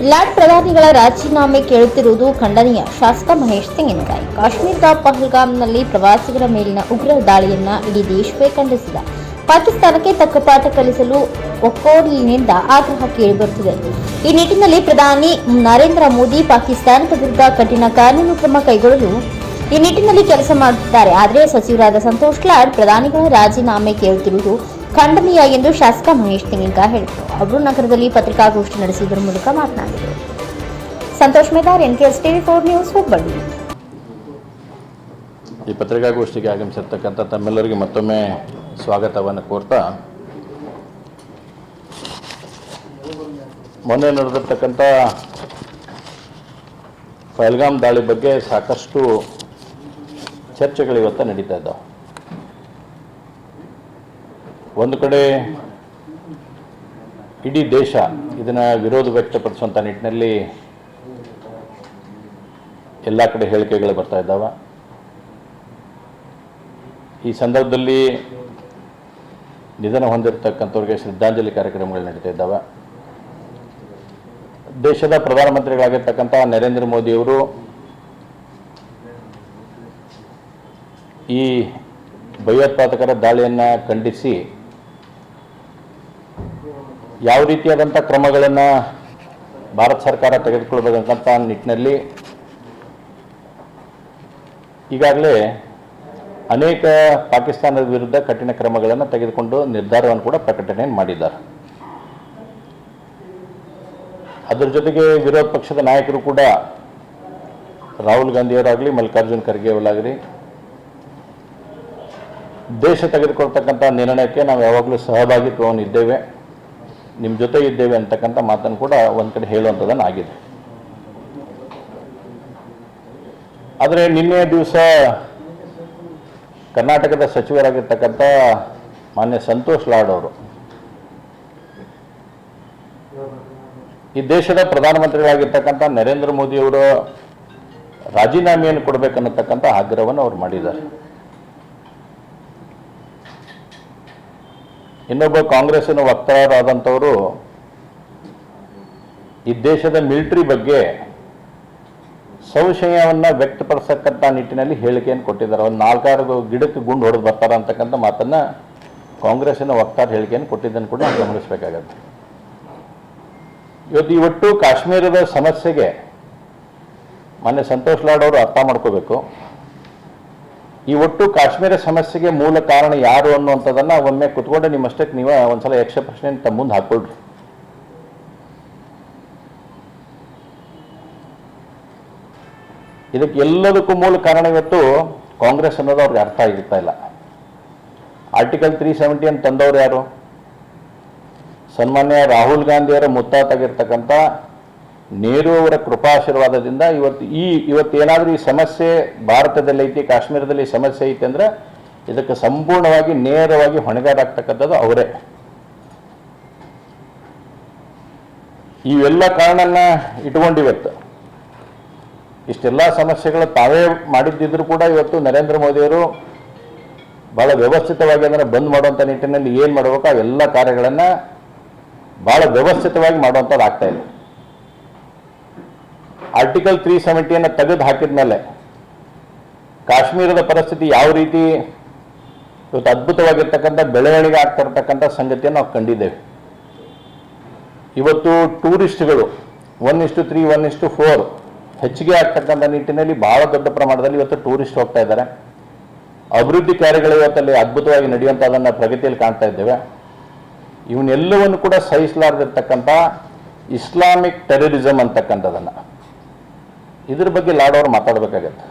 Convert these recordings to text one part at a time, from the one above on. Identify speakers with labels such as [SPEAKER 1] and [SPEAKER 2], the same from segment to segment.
[SPEAKER 1] Land ಪ್ರಧಾನಿಗಳ ರಾಜೀನಾಮೆ ಕೇಳುತ್ತಿರುವುದು ಖಂಡನೀಯ. ಶಾಸಕ ಮಹೇಶ್ ತೆಂಗಿನಕಾಯಿ ಕಾಶ್ಮೀರದ ಪಹಲ್ಗಾಮ್ನಲ್ಲಿ ಪ್ರವಾಸಿಗರ ಮೇಲಿನ ಉಗ್ರ ದಾಳಿಯನ್ನ ಇಡೀ ದೇಶವೇ ಖಂಡಿಸಿದೆ. ಪಾಕಿಸ್ತಾನಕ್ಕೆ ತಕ್ಕ ಪಾಠ ಕಲಿಸಲು ಒಕ್ಕೋಲಿನಿಂದ ಆಗ್ರಹ ಕೇಳಿಬರುತ್ತಿದೆ. ಈ ನಿಟ್ಟಿನಲ್ಲಿ ಪ್ರಧಾನಿ ನರೇಂದ್ರ ಮೋದಿ ಪಾಕಿಸ್ತಾನದ ವಿರುದ್ಧ ಕಠಿಣ ಕಾನೂನು ಕ್ರಮ ಕೈಗೊಳ್ಳಲು ಈ ನಿಟ್ಟಿನಲ್ಲಿ ಕೆಲಸ ಮಾಡುತ್ತಿದ್ದಾರೆ. ಆದರೆ ಸಚಿವರಾದ ಸಂತೋಷ್ ಲಾಡ್ ಪ್ರಧಾನಿಗಳ ರಾಜೀನಾಮೆ ಕೇಳುತ್ತಿರುವುದು ಖಂಡನೀಯ ಎಂದು ಶಾಸಕ ಮಹೇಶ್ ತಿಂಗಿಂಗ ಹೇಳಿದರು. ಅವರು ನಗರದಲ್ಲಿ ಪತ್ರಿಕಾಗೋಷ್ಠಿ ನಡೆಸುವುದರ ಮೂಲಕ ಮಾತನಾಡಿದರು. Santosh Medar, NKS TV four news, Hubballi.
[SPEAKER 2] ಈ ಪತ್ರಿಕಾಗೋಷ್ಠಿಗೆ ಆಗಮಿಸಿರ್ತಕ್ಕಂಥ ತಮ್ಮೆಲ್ಲರಿಗೆ ಮತ್ತೊಮ್ಮೆ ಸ್ವಾಗತವನ್ನು ಕೋರ್ತಾ, ಮೊನ್ನೆ ನಡೆದಿರ್ತಕ್ಕಂಥ ಪಹಲ್ಗಾಮ್ ದಾಳಿ ಬಗ್ಗೆ ಸಾಕಷ್ಟು ಚರ್ಚೆಗಳು ಇವತ್ತು ನಡೀತಾ ಇದ್ದಾವೆ. ಒಂದು ಕಡೆ ಇಡೀ ದೇಶ ಇದನ್ನು ವಿರೋಧ ವ್ಯಕ್ತಪಡಿಸುವಂಥ ನಿಟ್ಟಿನಲ್ಲಿ ಎಲ್ಲ ಕಡೆ ಹೇಳಿಕೆಗಳು ಬರ್ತಾ ಇದ್ದಾವೆ. ಈ ಸಂದರ್ಭದಲ್ಲಿ ನಿಧನ ಹೊಂದಿರತಕ್ಕಂಥವ್ರಿಗೆ ಶ್ರದ್ಧಾಂಜಲಿ ಕಾರ್ಯಕ್ರಮಗಳು ನಡೀತಾ ಇದ್ದಾವೆ. ದೇಶದ ಪ್ರಧಾನಮಂತ್ರಿಗಳಾಗಿರ್ತಕ್ಕಂಥ ನರೇಂದ್ರ ಮೋದಿಯವರು ಈ ಭಯೋತ್ಪಾದಕರ ದಾಳಿಯನ್ನು ಖಂಡಿಸಿ ಯಾವ ರೀತಿಯಾದಂಥ ಕ್ರಮಗಳನ್ನು ಭಾರತ ಸರ್ಕಾರ ತೆಗೆದುಕೊಳ್ಬೇಕಂತ ನಿಟ್ಟಿನಲ್ಲಿ ಈಗಾಗಲೇ ಅನೇಕ ಪಾಕಿಸ್ತಾನದ ವಿರುದ್ಧ ಕಠಿಣ ಕ್ರಮಗಳನ್ನು ತೆಗೆದುಕೊಂಡು ನಿರ್ಧಾರವನ್ನು ಕೂಡ ಪ್ರಕಟಣೆ ಮಾಡಿದ್ದಾರೆ. ಅದರ ಜೊತೆಗೆ ವಿರೋಧ ಪಕ್ಷದ ನಾಯಕರು ಕೂಡ ರಾಹುಲ್ ಗಾಂಧಿಯವರಾಗಲಿ, ಮಲ್ಲಿಕಾರ್ಜುನ್ ಖರ್ಗೆ ಅವರಾಗಲಿ, ದೇಶ ತೆಗೆದುಕೊಳ್ತಕ್ಕಂಥ ನಿರ್ಣಯಕ್ಕೆ ನಾವು ಯಾವಾಗಲೂ ಸಹಭಾಗಿತ್ವವನ್ನು ಇದ್ದೇವೆ. ನಿಮ್ಮ ಜೊತೆ ಇದ್ದೇವೆ ಅಂತಕ್ಕಂಥ ಮಾತನ್ನು ಕೂಡ ಒಂದು ಕಡೆ ಹೇಳುವಂಥದ್ದನ್ನು ಆಗಿದೆ. ಆದರೆ ನಿನ್ನೆ ದಿವಸ ಕರ್ನಾಟಕದ ಸಚಿವರಾಗಿರ್ತಕ್ಕಂಥ ಮಾನ್ಯ ಸಂತೋಷ್ ಲಾಡ್ ಅವರು ಈ ದೇಶದ ಪ್ರಧಾನಮಂತ್ರಿಗಳಾಗಿರ್ತಕ್ಕಂಥ ನರೇಂದ್ರ ಮೋದಿಯವರು ರಾಜೀನಾಮೆಯನ್ನು ಕೊಡಬೇಕನ್ನತಕ್ಕಂಥ ಆಗ್ರಹವನ್ನು ಅವ್ರು ಮಾಡಿದ್ದಾರೆ. ಇನ್ನೊಬ್ಬ ಕಾಂಗ್ರೆಸ್ಸಿನ ವಕ್ತಾರರಾದಂಥವರು ಈ ದೇಶದ ಮಿಲಿಟರಿ ಬಗ್ಗೆ ಸಂಶಯವನ್ನು ವ್ಯಕ್ತಪಡಿಸತಕ್ಕಂಥ ನಿಟ್ಟಿನಲ್ಲಿ ಹೇಳಿಕೆಯನ್ನು ಕೊಟ್ಟಿದ್ದಾರೆ. ಒಂದು ನಾಲ್ಕಾರು ಗಿಡಕ್ಕೆ ಗುಂಡು ಹೊಡೆದು ಬರ್ತಾರ ಅಂತಕ್ಕಂಥ ಮಾತನ್ನು ಕಾಂಗ್ರೆಸ್ಸಿನ ವಕ್ತಾರ ಹೇಳಿಕೆಯನ್ನು ಕೊಟ್ಟಿದ್ದನ್ನು ಕೂಡ ನಾವು ಗಮನಿಸಬೇಕಾಗತ್ತೆ. ಇವತ್ತು ಇವತ್ತು ಕಾಶ್ಮೀರದ ಸಮಸ್ಯೆಗೆ ಮೊನ್ನೆ ಸಂತೋಷ್ ಲಾಡ್ ಅವರು ಅರ್ಥ ಮಾಡ್ಕೋಬೇಕು. ಈ ಒಟ್ಟು ಕಾಶ್ಮೀರ ಸಮಸ್ಯೆಗೆ ಮೂಲ ಕಾರಣ ಯಾರು ಅನ್ನುವಂಥದ್ದನ್ನು ಒಮ್ಮೆ ಕುತ್ಕೊಂಡು ನಿಮ್ಮಷ್ಟಕ್ಕೆ ನೀವು ಒಂದ್ಸಲ ಯಕ್ಷ ಪ್ರಶ್ನೆ ತಮ್ಮ ಮುಂದೆ ಹಾಕ್ಕೊಳ್ರಿ. ಇದಕ್ಕೆ ಎಲ್ಲದಕ್ಕೂ ಮೂಲ ಕಾರಣ ಇವತ್ತು ಕಾಂಗ್ರೆಸ್ ಅನ್ನೋದು ಅವ್ರಿಗೆ ಅರ್ಥ ಆಗಿರ್ತಾ ಇಲ್ಲ. ಆರ್ಟಿಕಲ್ ತ್ರೀ ಸೆವೆಂಟಿ ಅಂತ ತಂದವರು ಯಾರು? ಸನ್ಮಾನ್ಯ ರಾಹುಲ್ ಗಾಂಧಿಯವರ ಮುತ್ತಾತಾಗಿರ್ತಕ್ಕಂಥ ನೆಹರು ಅವರ ಕೃಪಾಶೀರ್ವಾದದಿಂದ ಇವತ್ತು ಈ ಇವತ್ತೇನಾದರೂ ಈ ಸಮಸ್ಯೆ ಭಾರತದಲ್ಲಿ ಐತಿ, ಕಾಶ್ಮೀರದಲ್ಲಿ ಸಮಸ್ಯೆ ಐತಿ ಅಂದರೆ ಇದಕ್ಕೆ ಸಂಪೂರ್ಣವಾಗಿ ನೇರವಾಗಿ ಹೊಣೆಗಾರಾಗ್ತಕ್ಕಂಥದ್ದು ಅವರೇ. ಇವೆಲ್ಲ ಕಾರಣನ ಇಟ್ಕೊಂಡಿವತ್ತು ಇಷ್ಟೆಲ್ಲ ಸಮಸ್ಯೆಗಳು ತಾವೇ ಮಾಡಿದ್ದಿದ್ರು ಕೂಡ ಇವತ್ತು ನರೇಂದ್ರ ಮೋದಿಯವರು ಭಾಳ ವ್ಯವಸ್ಥಿತವಾಗಿ ಅದನ್ನು ಬಂದ್ ಮಾಡುವಂಥ ನಿಟ್ಟಿನಲ್ಲಿ ಏನು ಮಾಡಬೇಕು ಆ ಎಲ್ಲ ಕಾರ್ಯಗಳನ್ನು ಭಾಳ ವ್ಯವಸ್ಥಿತವಾಗಿ ಮಾಡುವಂಥದ್ದು ಆಗ್ತಾ ಇದೆ. ಆರ್ಟಿಕಲ್ ತ್ರೀ ಸೆವೆಂಟಿಯನ್ನು ತೆಗೆದು ಹಾಕಿದ ಮೇಲೆ ಕಾಶ್ಮೀರದ ಪರಿಸ್ಥಿತಿ ಯಾವ ರೀತಿ ಇವತ್ತು ಅದ್ಭುತವಾಗಿರ್ತಕ್ಕಂಥ ಬೆಳವಣಿಗೆ ಆಗ್ತಾ ಇರ್ತಕ್ಕಂಥ ಸಂಗತಿಯನ್ನು ನಾವು ಕಂಡಿದ್ದೇವೆ. ಇವತ್ತು ಟೂರಿಸ್ಟ್ಗಳು ಒನ್ ಇಷ್ಟು ತ್ರೀ ಒನ್ ಇಷ್ಟು ಫೋರ್ ಹೆಚ್ಚಿಗೆ ಆಗ್ತಕ್ಕಂಥ ನಿಟ್ಟಿನಲ್ಲಿ ಬಹಳ ದೊಡ್ಡ ಪ್ರಮಾಣದಲ್ಲಿ ಇವತ್ತು ಟೂರಿಸ್ಟ್ ಹೋಗ್ತಾ ಇದ್ದಾರೆ. ಅಭಿವೃದ್ಧಿ ಕಾರ್ಯಗಳು ಇವತ್ತಲ್ಲಿ ಅದ್ಭುತವಾಗಿ ನಡೆಯುವಂಥದ್ದನ್ನು ಪ್ರಗತಿಯಲ್ಲಿ ಕಾಣ್ತಾ ಇದ್ದೇವೆ. ಇವನ್ನೆಲ್ಲವನ್ನು ಕೂಡ ಸಹಿಸಲಾರ್ದಿರ್ತಕ್ಕಂಥ ಇಸ್ಲಾಮಿಕ್ ಟೆರರಿಸಮ್ ಅಂತಕ್ಕಂಥದ್ದನ್ನು. ಇದ್ರ ಬಗ್ಗೆ ಲಾಡೋರು ಮಾತಾಡಬೇಕಾಗತ್ತೆ.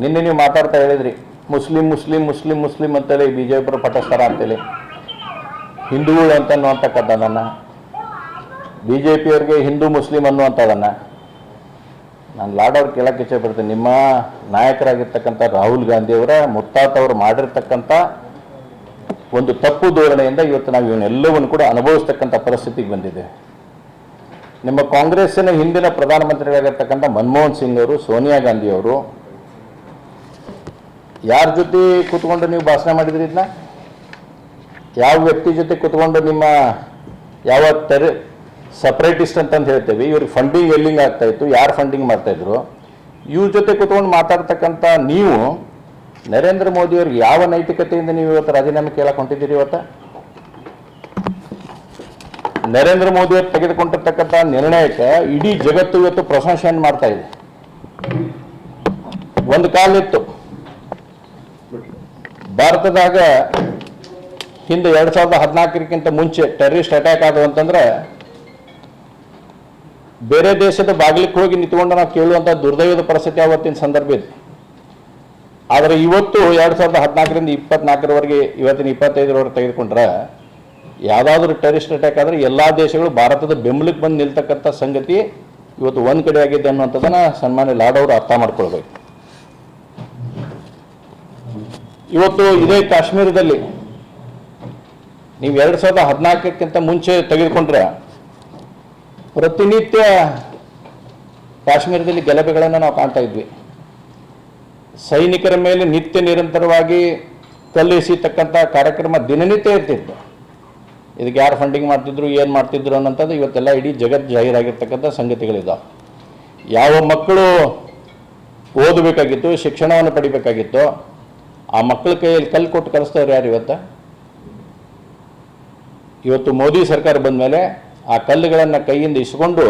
[SPEAKER 2] ನಿನ್ನೆ ನೀವು ಮಾತಾಡ್ತಾ ಹೇಳಿದ್ರಿ, ಮುಸ್ಲಿಂ ಮುಸ್ಲಿಂ ಮುಸ್ಲಿಂ ಮುಸ್ಲಿಂ ಅಂತೇಳಿ ಬಿ ಜೆ ಪಟಸ್ತಾರ ಅಂತೇಳಿ. ಹಿಂದೂಗಳು ಅಂತ ಅನ್ನುವಂತಕ್ಕಂಥದ್ದನ್ನು ಬಿ ಜೆ ಪಿಯವ್ರಿಗೆ ಹಿಂದೂ, ಮುಸ್ಲಿಂ ಅನ್ನುವಂಥದ್ದನ್ನು ನಾನು ಲಾಡೋರು ಕೇಳಕ್ಕೆ ಇಚ್ಛೆಪಡ್ತೀನಿ ನಿಮ್ಮ ನಾಯಕರಾಗಿರ್ತಕ್ಕಂಥ ರಾಹುಲ್ ಗಾಂಧಿಯವರ ಮುತ್ತಾತವರು ಮಾಡಿರ್ತಕ್ಕಂಥ ಒಂದು ತಪ್ಪು ಧೋರಣೆಯಿಂದ ಇವತ್ತು ನಾವು ಇವನ್ನೆಲ್ಲವನ್ನು ಕೂಡ ಅನುಭವಿಸ್ತಕ್ಕಂಥ ಪರಿಸ್ಥಿತಿಗೆ ಬಂದಿದೆ ನಿಮ್ಮ ಕಾಂಗ್ರೆಸ್ಸಿನ ಹಿಂದಿನ ಪ್ರಧಾನಮಂತ್ರಿಗಳಾಗಿರ್ತಕ್ಕಂಥ ಮನಮೋಹನ್ ಸಿಂಗ್ ಅವರು, ಸೋನಿಯಾ ಗಾಂಧಿ ಅವರು, ಯಾರ ಜೊತೆ ಕೂತ್ಕೊಂಡು ನೀವು ಭಾಷಣ ಮಾಡಿದ್ರಿ ಇದನ್ನ ಯಾವ ವ್ಯಕ್ತಿ ಜೊತೆ ಕೂತ್ಕೊಂಡು ನಿಮ್ಮ ಯಾವ ತೆರೆ ಸಪ್ರೇಟಿಸ್ಟ್ ಅಂತಂದು ಹೇಳ್ತೇವೆ ಇವ್ರಿಗೆ ಫಂಡಿಂಗ್ ಎಲ್ಲಿಂಗ್ ಆಗ್ತಾ ಇತ್ತು, ಯಾರು ಫಂಡಿಂಗ್ ಮಾಡ್ತಾ ಇದ್ರು, ಇವ್ರ ಜೊತೆ ಕೂತ್ಕೊಂಡು ಮಾತಾಡ್ತಕ್ಕಂಥ ನೀವು ನರೇಂದ್ರ ಮೋದಿ ಅವ್ರಿಗೆ ಯಾವ ನೈತಿಕತೆಯಿಂದ ನೀವು ಇವತ್ತು ರಾಜೀನಾಮೆ ಕೇಳಕ್ಕೆ ಹೊಂಟಿದ್ದೀರಿ ಇವತ್ತು? ನರೇಂದ್ರ ಮೋದಿ ತೆಗೆದುಕೊಂಡಿರ್ತಕ್ಕಂಥ ನಿರ್ಣಯಕ್ಕೆ ಇಡೀ ಜಗತ್ತು ಇವತ್ತು ಪ್ರಶಂಸೆಯನ್ನು ಮಾಡ್ತಾ ಇದೆ. ಒಂದು ಕಾಲಿತ್ತು ಭಾರತದಾಗ ಹಿಂದೆ ಎರಡ್ ಸಾವಿರದ ಹದಿನಾಲ್ಕರಿಗಿಂತ ಮುಂಚೆ ಟೆರರಿಸ್ಟ್ ಅಟ್ಯಾಕ್ ಆದವು ಅಂತಂದ್ರೆ ಬೇರೆ ದೇಶದ ಬಾಗಿಲಿಗೆ ಹೋಗಿ ನಿಂತ್ಕೊಂಡು ನಾವು ಕೇಳುವಂತ ದುರ್ದೈವದ ಪರಿಸ್ಥಿತಿ ಅವತ್ತಿನ ಸಂದರ್ಭ ಇದೆ. ಆದರೆ ಇವತ್ತು ಎರಡ್ ಸಾವಿರದ ಹದಿನಾಲ್ಕರಿಂದ ಇಪ್ಪತ್ನಾಲ್ಕರವರೆಗೆ, ಇವತ್ತಿನ ಇಪ್ಪತ್ತೈದರವರೆಗೆ ತೆಗೆದುಕೊಂಡ್ರೆ ಯಾವುದಾದ್ರೂ ಟೆರಿಸ್ಟ್ ಅಟ್ಯಾಕ್ ಆದರೆ ಎಲ್ಲ ದೇಶಗಳು ಭಾರತದ ಬೆಂಬಲಕ್ಕೆ ಬಂದು ನಿಲ್ತಕ್ಕಂಥ ಸಂಗತಿ ಇವತ್ತು ಒಂದು ಕಡೆ ಆಗಿದೆ ಅನ್ನುವಂಥದ್ದನ್ನು ಸನ್ಮಾನ್ಯ ಲಾಡ್ ಅವರು ಅರ್ಥ ಮಾಡ್ಕೊಳ್ಬೇಕು. ಇವತ್ತು ಇದೇ ಕಾಶ್ಮೀರದಲ್ಲಿ ನೀವು ಎರಡು ಸಾವಿರದ ಹದಿನಾಲ್ಕಕ್ಕಿಂತ ಮುಂಚೆ ತೆಗೆದುಕೊಂಡ್ರೆ ಪ್ರತಿನಿತ್ಯ ಕಾಶ್ಮೀರದಲ್ಲಿ ಗಲಭೆಗಳನ್ನು ನಾವು ಕಾಣ್ತಾ ಇದ್ವಿ. ಸೈನಿಕರ ಮೇಲೆ ನಿತ್ಯ ನಿರಂತರವಾಗಿ ಕಲ್ಲು ಕಾರ್ಯಕ್ರಮ ದಿನನಿತ್ಯ ಇರ್ತಿತ್ತು. ಇದಕ್ಕೆ ಯಾರು ಫಂಡಿಂಗ್ ಮಾಡ್ತಿದ್ರು, ಏನು ಮಾಡ್ತಿದ್ರು ಅನ್ನೋಂಥದ್ದು ಇವತ್ತೆಲ್ಲ ಇಡೀ ಜಗತ್ ಜಾಹೀರಾಗಿರ್ತಕ್ಕಂಥ ಸಂಗತಿಗಳಿದ್ದಾವೆ ಯಾವ ಮಕ್ಕಳು ಓದಬೇಕಾಗಿತ್ತು, ಶಿಕ್ಷಣವನ್ನು ಪಡಿಬೇಕಾಗಿತ್ತು, ಆ ಮಕ್ಕಳ ಕೈಯಲ್ಲಿ ಕಲ್ಲು ಕೊಟ್ಟು ಕಲಿಸ್ತವ್ರು ಯಾರು ಇವತ್ತು? ಇವತ್ತು ಮೋದಿ ಸರ್ಕಾರ ಬಂದ ಮೇಲೆ ಆ ಕಲ್ಲುಗಳನ್ನು ಕೈಯಿಂದ ಇಸ್ಕೊಂಡು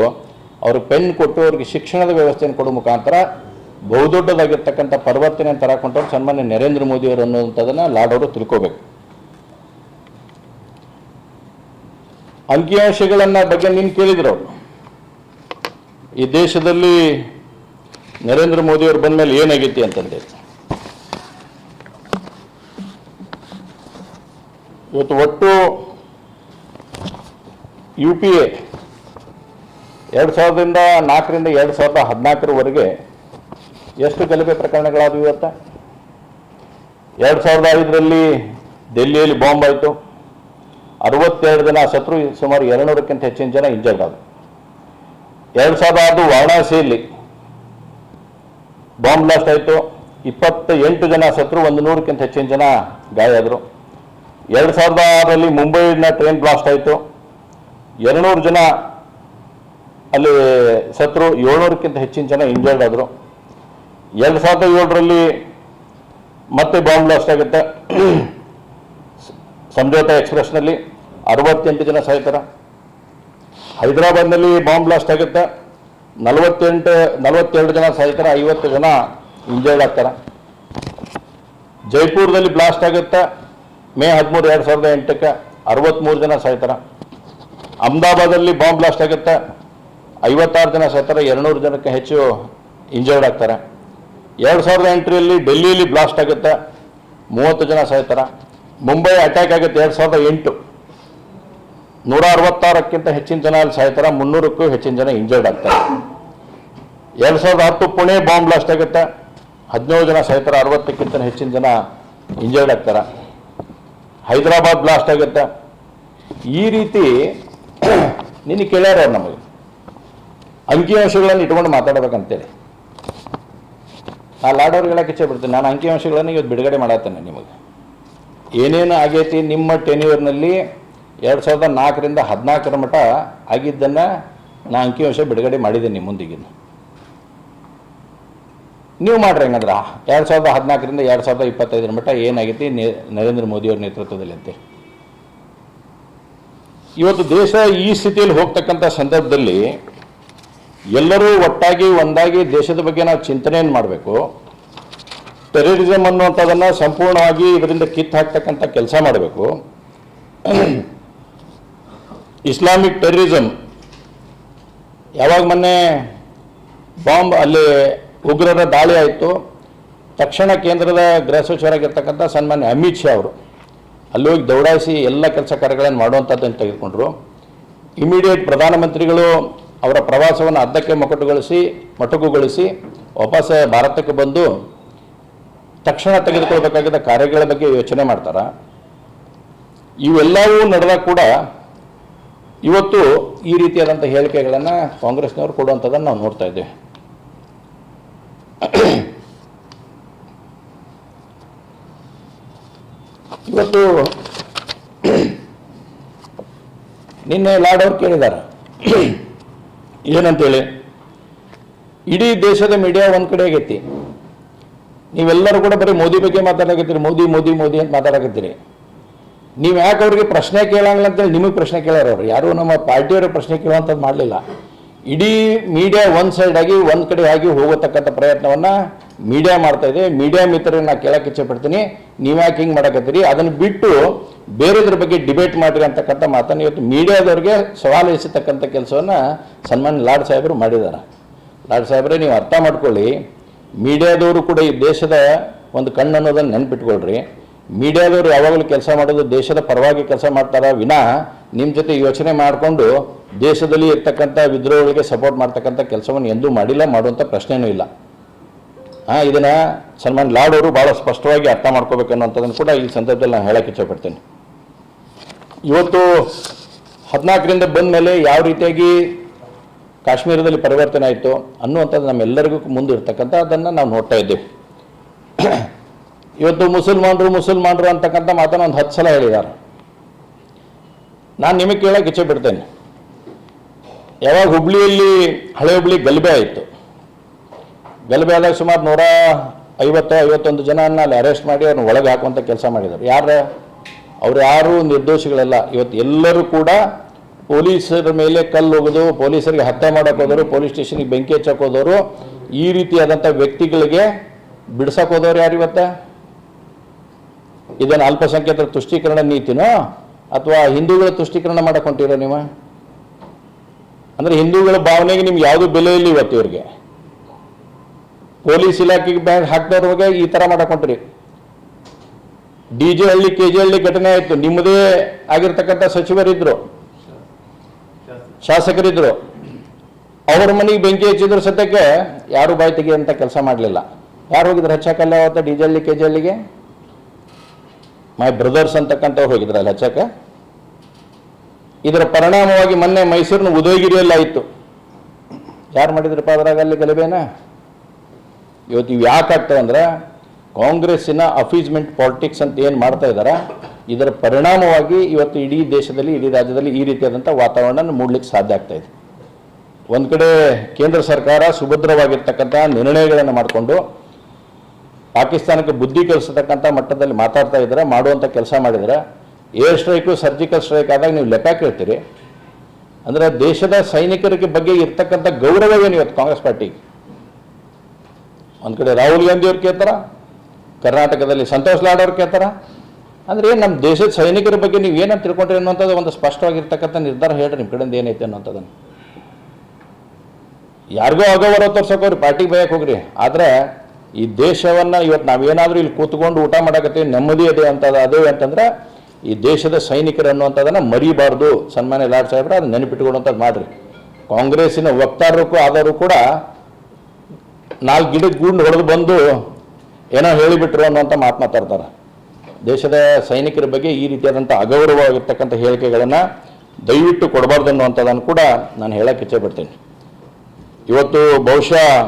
[SPEAKER 2] ಅವರು ಪೆನ್ ಕೊಟ್ಟು ಅವ್ರಿಗೆ ಶಿಕ್ಷಣದ ವ್ಯವಸ್ಥೆಯನ್ನು ಕೊಡೋ ಮುಖಾಂತರ ಬಹುದೊಡ್ಡದಾಗಿರ್ತಕ್ಕಂಥ ಪರಿವರ್ತನೆ ತರಕೊಂಡವ್ರು ಸನ್ಮಾನ್ಯ ನರೇಂದ್ರ ಮೋದಿ ಅವರು ಅನ್ನುವಂಥದ್ದನ್ನು ಲಾಡ್ ಅವರು ತಿಳ್ಕೋಬೇಕು. ಅಂಕಿಅಂಶಗಳನ್ನ ಬಗ್ಗೆ ನೀನು ಕೇಳಿದ್ರು? ಅವರು ಈ ದೇಶದಲ್ಲಿ ನರೇಂದ್ರ ಮೋದಿ ಅವರು ಬಂದ ಮೇಲೆ ಏನಾಗೈತಿ ಅಂತಂದೇಳಿ ಇವತ್ತು ಒಟ್ಟು ಯು ಪಿ ಎ ಎರಡು ಸಾವಿರದಿಂದ ನಾಲ್ಕರಿಂದ ಎರಡು ಸಾವಿರದ ಹದಿನಾಲ್ಕರವರೆಗೆ ಎಷ್ಟು ಗಲಭೆ ಪ್ರಕರಣಗಳಾದವು ಇವತ್ತ? ಎರಡು ಸಾವಿರದ ಐದರಲ್ಲಿ ಡೆಲ್ಲಿಯಲ್ಲಿ ಬಾಂಬ್ ಆಯಿತು. ಅರವತ್ತೆರಡು ಜನ ಸತ್ರು ಸುಮಾರು ಎರಡುನೂರಕ್ಕಿಂತ ಹೆಚ್ಚಿನ ಜನ ಇಂಜರ್ಡ್ ಆದರು. ಎರಡು ಸಾವಿರದ ಆರು ವಾರಣಾಸಿಯಲ್ಲಿ ಬಾಂಬ್ ಬ್ಲಾಸ್ಟ್ ಆಯಿತು. ಇಪ್ಪತ್ತ ಎಂಟು ಜನ ಸತ್ರು ಒಂದು ನೂರಕ್ಕಿಂತ ಹೆಚ್ಚಿನ ಜನ ಗಾಯ ಆದರು. ಎರಡು ಸಾವಿರದ ಆರರಲ್ಲಿ ಮುಂಬೈನ ಟ್ರೈನ್ ಬ್ಲಾಸ್ಟ್ ಆಯಿತು. ಎರಡುನೂರು ಜನ ಅಲ್ಲಿ ಸತ್ರು ಏಳ್ನೂರಕ್ಕಿಂತ ಹೆಚ್ಚಿನ ಜನ ಇಂಜರ್ಡ್ ಆದರು. ಎರಡು ಸಾವಿರದ ಏಳರಲ್ಲಿ ಮತ್ತೆ ಬಾಂಬ್ ಬ್ಲಾಸ್ಟ್ ಆಗುತ್ತೆ. ಸಂಜೋತಾ ಎಕ್ಸ್ಪ್ರೆಸ್ನಲ್ಲಿ ಅರವತ್ತೆಂಟು ಜನ ಸಾಯ್ತಾರ. ಹೈದರಾಬಾದ್ನಲ್ಲಿ ಬಾಂಬ್ ಬ್ಲಾಸ್ಟ್ ಆಗುತ್ತೆ. ನಲವತ್ತೆಂಟು, ನಲವತ್ತೆರಡು ಜನ ಸಾಯ್ತಾರ, ಐವತ್ತು ಜನ ಇಂಜರ್ಡ್ ಆಗ್ತಾರೆ. ಜೈಪುರದಲ್ಲಿ ಬ್ಲಾಸ್ಟ್ ಆಗುತ್ತೆ. ಮೇ ಹದಿಮೂರು, ಎರಡು ಸಾವಿರದ ಎಂಟಕ್ಕೆ ಅರವತ್ತ್ಮೂರು ಜನ ಸಾಯ್ತಾರ. ಅಹಮದಾಬಾದಲ್ಲಿ ಬಾಂಬ್ ಬ್ಲಾಸ್ಟ್ ಆಗುತ್ತೆ. ಐವತ್ತಾರು ಜನ ಸಾಯ್ತಾರೆ, ಎರಡುನೂರು ಜನಕ್ಕೆ ಹೆಚ್ಚು ಇಂಜರ್ಡ್ ಆಗ್ತಾರೆ. ಎರಡು ಸಾವಿರದ ಎಂಟರಲ್ಲಿ ಡೆಲ್ಲಿಯಲ್ಲಿ ಬ್ಲಾಸ್ಟ್ ಆಗುತ್ತೆ. ಮೂವತ್ತು ಜನ ಸಾಯ್ತಾರ. ಮುಂಬೈ ಅಟ್ಯಾಕ್ ಆಗುತ್ತೆ ಎರಡು ಸಾವಿರದ ಎಂಟು. ನೂರ ಅರವತ್ತಾರಕ್ಕಿಂತ ಹೆಚ್ಚಿನ ಜನ ಅಲ್ಲಿ ಸಾಯ್ತಾರ, ಮುನ್ನೂರಕ್ಕೂ ಹೆಚ್ಚಿನ ಜನ ಇಂಜರ್ಡ್ ಆಗ್ತಾರೆ. ಎರಡು ಸಾವಿರದ ಹತ್ತು ಪುಣೆ ಬಾಂಬ್ ಬ್ಲಾಸ್ಟ್ ಆಗುತ್ತೆ, ಹದಿನೇಳು ಜನ ಸಾಯ್ತಾರ, ಅರವತ್ತಕ್ಕಿಂತ ಹೆಚ್ಚಿನ ಜನ ಇಂಜರ್ಡ್ ಆಗ್ತಾರೆ. ಹೈದರಾಬಾದ್ ಬ್ಲಾಸ್ಟ್ ಆಗುತ್ತೆ. ಈ ರೀತಿ ನಿನ್ನ ಕೇಳ್ಯಾರ ನಮಗೆ. ಅಂಕಿಅಂಶಗಳನ್ನು ಇಟ್ಕೊಂಡು ಮಾತಾಡಬೇಕಂತೇಳಿ. ಆ ಲಾಡೋರ್ಗೆ ಹೇಳಕ್ಕೆ ಇಚ್ಛೆ ಬಿಡ್ತೀನಿ ನಾನು ಅಂಕಿಅಂಶಗಳನ್ನು ಇವತ್ತು ಬಿಡುಗಡೆ ಮಾಡತ್ತೇನೆ ನಿಮಗೆ. ಏನೇನು ಆಗೈತಿ ನಿಮ್ಮ ಟೆನ್ಯೂರ್ನಲ್ಲಿ ಎರಡು ಸಾವಿರದ ನಾಲ್ಕರಿಂದ ಹದಿನಾಲ್ಕರ ಮಟ್ಟ ಆಗಿದ್ದನ್ನು ನಾ ಅಂಕಿಅಂಶ ಬಿಡುಗಡೆ ಮಾಡಿದ್ದೀನಿ ನಿಮ್ಮ ಮುಂದಿಗಿನ್ನು. ನೀವು ಮಾಡ್ರಿ ಹಂಗಂದ್ರೆ. ಎರಡು ಸಾವಿರದ ಹದಿನಾಲ್ಕರಿಂದ ಎರಡು ಸಾವಿರದ ಇಪ್ಪತ್ತೈದರ ಮಟ್ಟ ಏನಾಗೈತಿ ನರೇಂದ್ರ ಮೋದಿಯವ್ರ ನೇತೃತ್ವದಲ್ಲಿ ಅಂತೆ. ಇವತ್ತು ದೇಶ ಈ ಸ್ಥಿತಿಯಲ್ಲಿ ಹೋಗ್ತಕ್ಕಂಥ ಸಂದರ್ಭದಲ್ಲಿ ಎಲ್ಲರೂ ಒಟ್ಟಾಗಿ, ಒಂದಾಗಿ ದೇಶದ ಬಗ್ಗೆ ನಾವು ಚಿಂತನೆಯನ್ನು ಮಾಡಬೇಕು. ಟೆರರಿಸಮ್ ಅನ್ನುವಂಥದ್ದನ್ನು ಸಂಪೂರ್ಣವಾಗಿ ಇದರಿಂದ ಕಿತ್ತು ಹಾಕ್ತಕ್ಕಂಥ ಕೆಲಸ ಮಾಡಬೇಕು. ಇಸ್ಲಾಮಿಕ್ ಟೆರರಿಸಮ್ ಯಾವಾಗ ಮೊನ್ನೆ ಬಾಂಬ್ ಅಲ್ಲಿ ಉಗ್ರರ ದಾಳಿ ಆಯಿತು. ತಕ್ಷಣ ಕೇಂದ್ರದ ಗೃಹ ಸಚಿವರಾಗಿರ್ತಕ್ಕಂಥ ಸನ್ಮಾನ್ಯ ಅಮಿತ್ ಶಾ ಅವರು ಅಲ್ಲಿ ಹೋಗಿ ದೌಡಾಯಿಸಿ ಎಲ್ಲ ಕೆಲಸ ಕಾರ್ಯಗಳನ್ನು ಮಾಡುವಂಥದ್ದನ್ನು ತೆಗೆದುಕೊಂಡ್ರು. ಇಮಿಡಿಯೇಟ್ ಪ್ರಧಾನಮಂತ್ರಿಗಳು ಅವರ ಪ್ರವಾಸವನ್ನು ಅರ್ಧಕ್ಕೆ ಮೊಕಟುಗೊಳಿಸಿ, ಮೊಟಕುಗೊಳಿಸಿ ವಾಪಸ್ ಭಾರತಕ್ಕೆ ಬಂದು ತಕ್ಷಣ ತೆಗೆದುಕೊಳ್ಬೇಕಾಗಿದ್ದ ಕಾರ್ಯಗಳ ಬಗ್ಗೆ ಯೋಚನೆ ಮಾಡ್ತಾರ. ಇವೆಲ್ಲವೂ ನಡೆದಾಗ ಕೂಡ ಇವತ್ತು ಈ ರೀತಿಯಾದಂಥ ಹೇಳಿಕೆಗಳನ್ನು ಕಾಂಗ್ರೆಸ್ನವರು ಕೊಡುವಂಥದ್ದನ್ನು ನಾವು ನೋಡ್ತಾ ಇದ್ದೇವೆ. ಇವತ್ತು ನಿನ್ನೆ ಲಾರ್ಡ್ ಅವ್ರು ಕೇಳಿದ್ದಾರೆ ಏನಂತೇಳಿ, ಇಡೀ ದೇಶದ ಮೀಡಿಯಾ ಒಂದು ಕಡೆ ಆಗೈತಿ. ನೀವೆಲ್ಲರೂ ಕೂಡ ಬರೀ ಮೋದಿ ಬಗ್ಗೆ ಮಾತಾಡಕತ್ತೀರಿ, ಮೋದಿ ಮೋದಿ ಮೋದಿ ಅಂತ ಮಾತಾಡಕತ್ತೀರಿ. ನೀವು ಯಾಕೆ ಅವ್ರಿಗೆ ಪ್ರಶ್ನೆ ಕೇಳಂಗಿಲ್ಲ ಅಂತೇಳಿ ನಿಮಗೆ ಪ್ರಶ್ನೆ ಕೇಳಾರ ಅವ್ರು. ಯಾರೂ ನಮ್ಮ ಪಾರ್ಟಿಯವ್ರ ಪ್ರಶ್ನೆ ಕೇಳುವಂಥದ್ದು ಮಾಡಲಿಲ್ಲ. ಇಡೀ ಮೀಡಿಯಾ ಒಂದು ಸೈಡ್ ಆಗಿ, ಒಂದು ಕಡೆ ಆಗಿ ಹೋಗತಕ್ಕಂಥ ಪ್ರಯತ್ನವನ್ನು ಮೀಡಿಯಾ ಮಾಡ್ತಾ ಇದೆ. ಮೀಡಿಯಾ ಮಿತ್ರರನ್ನ ನಾನು ಕೇಳಕ್ಕೆ ಇಚ್ಛೆ ಪಡ್ತೀನಿ. ನೀವು ಯಾಕೆ ಹಿಂಗೆ ಮಾಡಕತ್ತೀರಿ? ಅದನ್ನು ಬಿಟ್ಟು ಬೇರೆದ್ರ ಬಗ್ಗೆ ಡಿಬೇಟ್ ಮಾಡಿರಿ ಅಂತಕ್ಕಂಥ ಮಾತನ್ನು ಇವತ್ತು ಮೀಡಿಯಾದವ್ರಿಗೆ ಸವಾಲು ಎಸಿತಕ್ಕಂಥ ಕೆಲಸವನ್ನು ಸನ್ಮಾನ್ಯ ಲಾಡ್ ಸಾಹೇಬರು ಮಾಡಿದ್ದಾರೆ ಲಾಡ್ ಸಾಹೇಬ್ರೆ, ನೀವು ಅರ್ಥ ಮಾಡ್ಕೊಳ್ಳಿ. ಮೀಡಿಯಾದವರು ಕೂಡ ಈ ದೇಶದ ಒಂದು ಕಣ್ಣು ಅನ್ನೋದನ್ನು ನೆನ್ಪಿಟ್ಕೊಳ್ರಿ. ಮೀಡಿಯಾದವರು ಯಾವಾಗಲೂ ಕೆಲಸ ಮಾಡೋದು ದೇಶದ ಪರವಾಗಿ ಕೆಲಸ ಮಾಡ್ತಾರ, ವಿನಾ ನಿಮ್ಮ ಜೊತೆ ಯೋಚನೆ ಮಾಡಿಕೊಂಡು ದೇಶದಲ್ಲಿ ಇರ್ತಕ್ಕಂಥ ವಿದ್ರೋಹಿಗಳಿಗೆ ಸಪೋರ್ಟ್ ಮಾಡ್ತಕ್ಕಂಥ ಕೆಲಸವನ್ನು ಎಂದೂ ಮಾಡಿಲ್ಲ ಮಾಡುವಂಥ ಪ್ರಶ್ನೆಯೂ ಇಲ್ಲ. ಹಾಂ ಇದನ್ನು ಸನ್ಮಾನ್ ಲಾಡ್ ಅವರು ಭಾಳ ಸ್ಪಷ್ಟವಾಗಿ ಅರ್ಥ ಮಾಡ್ಕೋಬೇಕು ಅನ್ನೋಂಥದ್ದನ್ನು ಕೂಡ ಈ ಸಂದರ್ಭದಲ್ಲಿ ನಾನು ಹೇಳಕ್ಕೆ ಇಚ್ಛೆಪಡ್ತೇನೆ. ಇವತ್ತು ಹದಿನಾಲ್ಕರಿಂದ ಬಂದ ಮೇಲೆ ಯಾವ ರೀತಿಯಾಗಿ ಕಾಶ್ಮೀರದಲ್ಲಿ ಪರಿವರ್ತನೆ ಆಯಿತು ಅನ್ನುವಂಥದ್ದು ನಮ್ಮೆಲ್ಲರಿಗೂ ಮುಂದೆ ಇರ್ತಕ್ಕಂಥ ಅದನ್ನು ನಾವು ನೋಡ್ತಾ ಇದ್ದೇವೆ. ಇವತ್ತು ಮುಸಲ್ಮಾನರು ಮುಸಲ್ಮಾನರು ಅಂತಕ್ಕಂಥ ಮಾತನ್ನು ಒಂದು ಹತ್ತು ಸಲ ಹೇಳಿದ್ದಾರೆ. ನಾನು ನಿಮಗೆ ಕೇಳೋಕೆ ಇಚ್ಛೆ ಬಿಡ್ತೇನೆ ಯಾವಾಗ ಹುಬ್ಳಿಯಲ್ಲಿ ಹಳೆ ಹುಬ್ಳಿ ಗಲಭೆ ಆಯಿತು. ಗಲಭೆ ಆದಾಗ ಸುಮಾರು ನೂರ ಐವತ್ತು ಐವತ್ತೊಂದು ಜನನ ಅಲ್ಲಿ ಅರೆಸ್ಟ್ ಮಾಡಿ ಅವ್ರನ್ನ ಒಳಗೆ ಹಾಕುವಂಥ ಕೆಲಸ ಮಾಡಿದ್ದಾರೆ ಯಾರು ಅವ್ರು ಯಾರು ನಿರ್ದೋಷಿಗಳಲ್ಲ. ಇವತ್ತು ಎಲ್ಲರೂ ಕೂಡ ಪೊಲೀಸರ ಮೇಲೆ ಕಲ್ಲು ಹೋಗೋದು ಪೊಲೀಸರಿಗೆ ಹತ್ಯೆ ಮಾಡಕ್ಕೆ ಹೋದವರು, ಪೊಲೀಸ್ ಸ್ಟೇಷನ್ಗೆ ಬೆಂಕಿ ಹಚ್ಚಕ್ಕೆ ಹೋದವರು, ಈ ರೀತಿಯಾದಂಥ ವ್ಯಕ್ತಿಗಳಿಗೆ ಬಿಡ್ಸಕ್ಕೆ ಹೋದವ್ರು ಯಾರು ಇವತ್ತ? ಇದೇನು ಅಲ್ಪಸಂಖ್ಯಾತರ ತುಷ್ಟೀಕರಣ ನೀತಿನೋ ಅಥವಾ ಹಿಂದೂಗಳ ತುಷ್ಟೀಕರಣ ಮಾಡಕ್ಕೆ ನೀವು? ಅಂದರೆ ಹಿಂದೂಗಳ ಭಾವನೆಗೆ ನಿಮ್ಗೆ ಯಾವುದೂ ಬೆಲೆ ಇಲ್ಲ ಇವತ್ತು ಇವ್ರಿಗೆ. ಪೊಲೀಸ್ ಇಲಾಖೆಗೆ ಬ್ಯಾಂಕ್ ಹಾಕ್ದವ್ರ ಬಗ್ಗೆ ಈ ಥರ ಮಾಡಕ್ ಹೊಂಟ್ರಿ. D J Halli, K J Halli ಘಟನೆ ಆಯಿತು. ನಿಮ್ಮದೇ ಆಗಿರ್ತಕ್ಕಂಥ ಸಚಿವರಿದ್ರು. ಶಾಸಕರಿದ್ರು. ಅವ್ರ ಮನೆಗೆ ಬೆಂಕಿ ಹಚ್ಚಿದ್ರು ಸದ್ಯಕ್ಕೆ ಯಾರು ಬಾಯಿ ಅಂತ ಕೆಲಸ ಮಾಡಲಿಲ್ಲ. ಯಾರು ಹೋಗಿದ್ರು? ಹಚ್ಚಕ್ಕಲ್ಲ ಅವತ್ತ D J Halli K J ಹಳ್ಳಿಗೆ ಮೈ ಬ್ರದರ್ಸ್ ಅಂತಕ್ಕಂಥವ್ರು ಅಲ್ಲಿ ಹಚ್ಚಕ್ಕೆ ಇದರ ಪರಿಣಾಮವಾಗಿ ಮೊನ್ನೆ ಮೈಸೂರಿನ ಉದಯಗಿರಿಯಲ್ಲಿ ಇತ್ತು. ಯಾರು ಮಾಡಿದ್ರಪ್ಪ ಅದ್ರಾಗ ಅಲ್ಲಿ ಗಲಭೆನ? ಇವತ್ತು ಇವು ಯಾಕೆ ಆಗ್ತವೆ ಅಂದ್ರೆ ಕಾಂಗ್ರೆಸ್ಸಿನ ಅಫೀಸ್ಮೆಂಟ್ ಪಾಲಿಟಿಕ್ಸ್ ಅಂತ ಏನು ಮಾಡ್ತಾ ಇದ್ದಾರೆ ಇದರ ಪರಿಣಾಮವಾಗಿ ಇವತ್ತು ಇಡೀ ದೇಶದಲ್ಲಿ, ಇಡೀ ರಾಜ್ಯದಲ್ಲಿ ಈ ರೀತಿಯಾದಂಥ ವಾತಾವರಣ ಮೂಡಲಿಕ್ಕೆ ಸಾಧ್ಯ ಆಗ್ತಾ ಇದೆ. ಒಂದು ಕಡೆ ಕೇಂದ್ರ ಸರ್ಕಾರ ಸುಭದ್ರವಾಗಿರ್ತಕ್ಕಂಥ ನಿರ್ಣಯಗಳನ್ನು ಮಾಡಿಕೊಂಡು ಪಾಕಿಸ್ತಾನಕ್ಕೆ ಬುದ್ಧಿ ಕಲಿಸತಕ್ಕಂಥ ಮಟ್ಟದಲ್ಲಿ ಮಾತಾಡ್ತಾ ಇದ್ದಾರೆ ಮಾಡುವಂಥ ಕೆಲಸ ಮಾಡಿದರೆ ಏರ್ ಸ್ಟ್ರೈಕು, ಸರ್ಜಿಕಲ್ ಸ್ಟ್ರೈಕ್ ಆದಾಗ ನೀವು ಲೆಕ್ಕ ಕೇಳ್ತೀರಿ. ಅಂದರೆ ದೇಶದ ಸೈನಿಕರಿಗೆ ಬಗ್ಗೆ ಇರ್ತಕ್ಕಂಥ ಗೌರವ ಏನು ಇವತ್ತು ಕಾಂಗ್ರೆಸ್ ಪಾರ್ಟಿಗೆ ಒಂದು ಕಡೆ ರಾಹುಲ್ ಗಾಂಧಿಯವ್ರು ಕೇಳ್ತಾರ? ಕರ್ನಾಟಕದಲ್ಲಿ ಸಂತೋಷ್ ಲಾಡ್ ಅವ್ರು ಕೇಳ್ತಾರ? ಅಂದ್ರೆ ನಮ್ಮ ದೇಶದ ಸೈನಿಕರ ಬಗ್ಗೆ ನೀವು ಏನಂತ ತಿಳ್ಕೊಂಡ್ರಿ ಅನ್ನೋಂಥದ್ದು ಒಂದು ಸ್ಪಷ್ಟವಾಗಿರ್ತಕ್ಕಂಥ ನಿರ್ಧಾರ ಹೇಳ್ರಿ ನಿಮ್ಮ ಕಡೆಯಿಂದ ಏನೈತೆ ಅನ್ನೋಂಥದ್ದನ್ನು ಯಾರಿಗೋ ಆಗೋವರ ತೋರ್ಸೋಕೋರಿ ಪಾರ್ಟಿಗೆ ಬಯಕ್ಕೆ ಹೋಗ್ರಿ. ಆದರೆ ಈ ದೇಶವನ್ನು ಇವತ್ತು ನಾವೇನಾದರೂ ಇಲ್ಲಿ ಕೂತ್ಕೊಂಡು ಊಟ ಮಾಡಕತ್ತೀವಿ, ನೆಮ್ಮದಿ ಅದೇ ಅಂತ ಅದೇ ಅಂತಂದ್ರೆ ಈ ದೇಶದ ಸೈನಿಕರು ಅನ್ನುವಂಥದ್ದನ್ನು ಮರಿಬಾರ್ದು. ಸನ್ಮಾನ್ಯ ಲಾಡ್ ಸಾಹೇಬ್ರ ಅದನ್ನ ನೆನಪಿಟ್ಕೊಳ್ಳುವಂಥದ್ದು ಮಾಡ್ರಿ. ಕಾಂಗ್ರೆಸ್ಸಿನ ವಕ್ತಾರರು ಆದರೂ ಕೂಡ ನಾಲ್ಕು ಗಿಡಕ್ಕೆ ಗೂಂಡು ಹೊಡೆದು ಬಂದು ಏನೋ ಹೇಳಿಬಿಟ್ರು ಅನ್ನೋಂಥ ಮಾತು ಮಾತಾಡ್ತಾರೆ. ದೇಶದ ಸೈನಿಕರ ಬಗ್ಗೆ ಈ ರೀತಿಯಾದಂಥ ಅಗೌರವವಾಗಿರ್ತಕ್ಕಂಥ ಹೇಳಿಕೆಗಳನ್ನು ದಯವಿಟ್ಟು ಕೊಡಬಾರ್ದು ಅನ್ನುವಂಥದ್ದನ್ನು ಕೂಡ ನಾನು ಹೇಳಕ್ಕೆ ಇಚ್ಛೆ ಪಡ್ತೀನಿ. ಇವತ್ತು ಬಹುಶಃ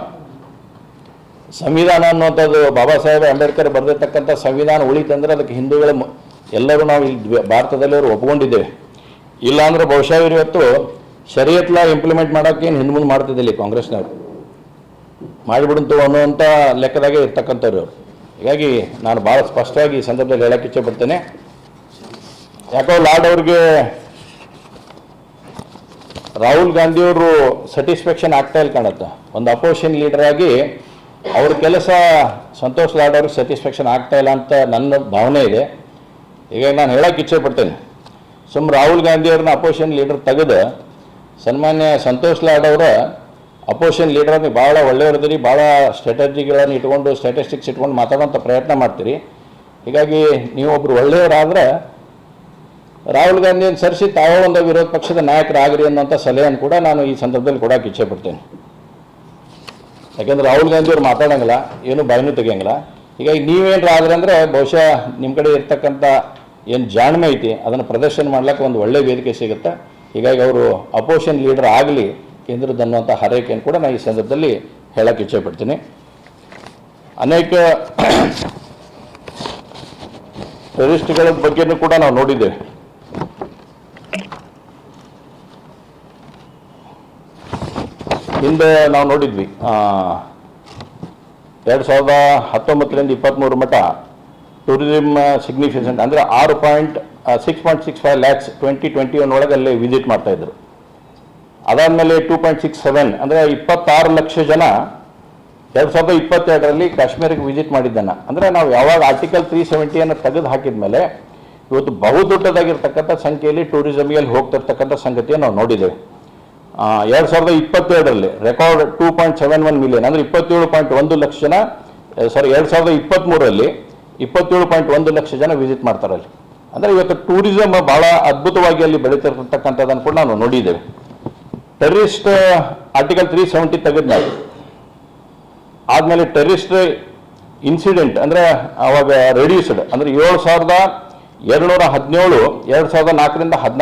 [SPEAKER 2] ಸಂವಿಧಾನ ಅನ್ನುವಂಥದ್ದು ಬಾಬಾ ಸಾಹೇಬ್ ಅಂಬೇಡ್ಕರ್ ಬರೆದಿರ್ತಕ್ಕಂಥ ಸಂವಿಧಾನ ಉಳಿತಂದ್ರೆ ಅದಕ್ಕೆ ಹಿಂದೂಗಳ ಎಲ್ಲರೂ ನಾವು ಇಲ್ಲಿ ದ್ವ- ಭಾರತದಲ್ಲಿ ಅವರು ಒಪ್ಕೊಂಡಿದ್ದೇವೆ. ಇಲ್ಲಾಂದ್ರೆ ಬಹುಶಃ ಇವತ್ತು ಶರಿಯತ್ ಇಂಪ್ಲಿಮೆಂಟ್ ಮಾಡೋಕೆ ಏನು ಹಿಂದೆ ಮುಂದೆ ಮಾಡ್ತಿದ್ದಿಲ್ಲ ಕಾಂಗ್ರೆಸ್ನವರು. ಮಾಡಿಬಿಡಂತು ಅನ್ನುವಂಥ ಲೆಕ್ಕದಾಗೆ ಇರ್ತಕ್ಕಂಥವ್ರು ಇವರು. ಹೀಗಾಗಿ ನಾನು ಭಾಳ ಸ್ಪಷ್ಟವಾಗಿ ಈ ಸಂದರ್ಭದಲ್ಲಿ ಹೇಳಕ್ಕೆ ಇಚ್ಛೆ ಪಡ್ತೇನೆ ಯಾಕೋ ಲಾಡ್ ಅವ್ರಿಗೆ ರಾಹುಲ್ ಗಾಂಧಿಯವರು ಸ್ಯಾಟಿಸ್ಫ್ಯಾಕ್ಷನ್ ಆಗ್ತಾ ಇಲ್ಲ ಕಾಣುತ್ತೆ. ಒಂದು ಅಪೋಸಿಷನ್ ಆಗಿ ಅವ್ರ ಕೆಲಸ ಸಂತೋಷ್ ಲಾಡ್ ಅವ್ರಿಗೆ ಸ್ಯಾಟಿಸ್ಫ್ಯಾಕ್ಷನ್ ಆಗ್ತಾ ಇಲ್ಲ ಅಂತ ನನ್ನ ಭಾವನೆ ಇದೆ. ಹೀಗಾಗಿ ನಾನು ಹೇಳಕ್ಕೆ ಇಚ್ಛೆ ಪಡ್ತೇನೆ ಸುಮ್ ರಾಹುಲ್ ಗಾಂಧಿಯವ್ರನ್ನ ಅಪೋಸಿಷನ್ ಲೀಡರ್ ತೆಗೆದು ಸನ್ಮಾನ್ಯ ಸಂತೋಷ್ ಲಾಡ್ ಅವರ ಅಪೋಸಿಷನ್ ಲೀಡರ್ ನೀವು ಭಾಳ ಒಳ್ಳೆಯವ್ರದಿರಿ ಭಾಳ ಸ್ಟ್ರಾಟಜಿಗಳನ್ನು ಇಟ್ಕೊಂಡು ಸ್ಟ್ಯಾಟಿಸ್ಟಿಕ್ಸ್ ಇಟ್ಕೊಂಡು ಮಾತಾಡೋಂಥ ಪ್ರಯತ್ನ ಮಾಡ್ತೀರಿ. ಹೀಗಾಗಿ ನೀವೊಬ್ಬರು ಒಳ್ಳೆಯವರಾದರೆ ರಾಹುಲ್ ಗಾಂಧಿಯನ್ನು ಸರಿಸಿ ತಾವೇ ಒಂದು ವಿರೋಧ ಪಕ್ಷದ ನಾಯಕರಾಗ್ರಿ ಅನ್ನೋಂಥ ಸಲಹೆಯನ್ನು ಕೂಡ ನಾನು ಈ ಸಂದರ್ಭದಲ್ಲಿ ಕೊಡೋಕೆ ಇಚ್ಛೆ ಪಡ್ತೇನೆ. ಯಾಕೆಂದ್ರೆ ರಾಹುಲ್ ಗಾಂಧಿ ಮಾತಾಡೋಂಗಿಲ್ಲ ಮಾತಾಡಂಗಿಲ್ಲ, ಏನು ಬಾಯಿನೂ ತೆಗಿಯಂಗಿಲ್ಲ. ಹೀಗಾಗಿ ನೀವೇನು ಆದ್ರೆ ಅಂದರೆ ಬಹುಶಃ ನಿಮ್ಮ ಕಡೆ ಇರ್ತಕ್ಕಂಥ ಏನು ಜಾಣ್ಮೆ ಐತಿ, ಅದನ್ನು ಪ್ರದರ್ಶನ ಮಾಡ್ಲಿಕ್ಕೆ ಒಂದು ಒಳ್ಳೆಯ ವೇದಿಕೆ ಸಿಗುತ್ತೆ. ಹೀಗಾಗಿ ಅವರು ಅಪೋಸಿಷನ್ ಲೀಡರ್ ಆಗಲಿ ಕೇಂದ್ರದ ಅನ್ನುವಂಥ ಹರೈಕೆಯನ್ನು ಕೂಡ ನಾನು ಈ ಸಂದರ್ಭದಲ್ಲಿ ಹೇಳಕ್ಕೆ ಇಚ್ಛೆ ಪಡ್ತೀನಿ ಅನೇಕ ಟೆರರಿಸ್ಟ್ಗಳ ಬಗ್ಗೆನೂ ಕೂಡ ನಾವು ನೋಡಿದ್ದೇವೆ. ಹಿಂದೆ ನಾವು ನೋಡಿದ್ವಿ ಎರಡು ಸಾವಿರದ ಹತ್ತೊಂಬತ್ತರಿಂದ ಇಪ್ಪತ್ತ್ಮೂರು ಮಟ್ಟ ಟೂರಿಸಮ್ ಸಿಗ್ನಿಫಿಕೆಂಟ್ ಅಂದರೆ ಆರು point six point six five lakhs twenty twenty one ಒಳಗೆ ಅಲ್ಲಿ ವಿಸಿಟ್ ಮಾಡ್ತಾಯಿದ್ರು ಅದಾದಮೇಲೆ ಟೂ ಪಾಯಿಂಟ್ ಸಿಕ್ಸ್ ಸೆವೆನ್ ಅಂದರೆ ಇಪ್ಪತ್ತಾರು ಲಕ್ಷ ಜನ ಎರಡು ಸಾವಿರದ ಇಪ್ಪತ್ತೆರಡರಲ್ಲಿ ಕಾಶ್ಮೀರಕ್ಕೆ ವಿಸಿಟ್ ಮಾಡಿದ್ದಾನೆ ಅಂದರೆ ನಾವು ಯಾವಾಗ ಆರ್ಟಿಕಲ್ ತ್ರೀ ಸೆವೆಂಟಿಯನ್ನು ತೆಗೆದು ಹಾಕಿದ ಮೇಲೆ ಇವತ್ತು ಬಹುದೊಡ್ಡದಾಗಿರ್ತಕ್ಕಂಥ ಸಂಖ್ಯೆಯಲ್ಲಿ ಟೂರಿಸಮಿಯಲ್ಲಿ ಹೋಗ್ತಿರ್ತಕ್ಕಂಥ ಸಂಗತಿಯನ್ನು ನಾವು ನೋಡಿದ್ದೇವೆ. ಎರಡು ಸಾವಿರದ ಇಪ್ಪತ್ತೆರಡರಲ್ಲಿ record two point seven one million ಅಂದರೆ ಇಪ್ಪತ್ತೇಳು ಪಾಯಿಂಟ್ ಒಂದು ಲಕ್ಷ ಜನ ಸಾರಿ ಎರಡು ಸಾವಿರದ ಇಪ್ಪತ್ತ್ಮೂರರಲ್ಲಿ ಇಪ್ಪತ್ತೇಳು ಪಾಯಿಂಟ್ ಒಂದು ಲಕ್ಷ ಜನ ವಿಸಿಟ್ ಮಾಡ್ತಾರೆ ಅಲ್ಲಿ. ಅಂದರೆ ಇವತ್ತು ಟೂರಿಸಮ್ ಭಾಳ ಅದ್ಭುತವಾಗಿ ಅಲ್ಲಿ ಬೆಳೀತಿರ್ತಕ್ಕಂಥದ್ದನ್ನು ಕೂಡ ನಾವು ನೋಡಿದ್ದೇವೆ. ಟೆರರಿಸ್ಟ್ ಆರ್ಟಿಕಲ್ ತ್ರೀ ಸೆವೆಂಟಿ ತೆಗೆದ್ಮೇಲೆ ಆದಮೇಲೆ ಟೆರರಿಸ್ಟ್ ಇನ್ಸಿಡೆಂಟ್ ಅಂದ್ರೆ ಅವಾಗ ರೆಡ್ಯೂಸ್ಡ್ ಅಂದ್ರೆ ಏಳು ಸಾವಿರದ ಎರಡುನೂರ ಹದಿನೇಳು, ಎರಡ್ ಸಾವಿರದ ನಾಲ್ಕರಿಂದ ಹದಿನಾಲ್ಕು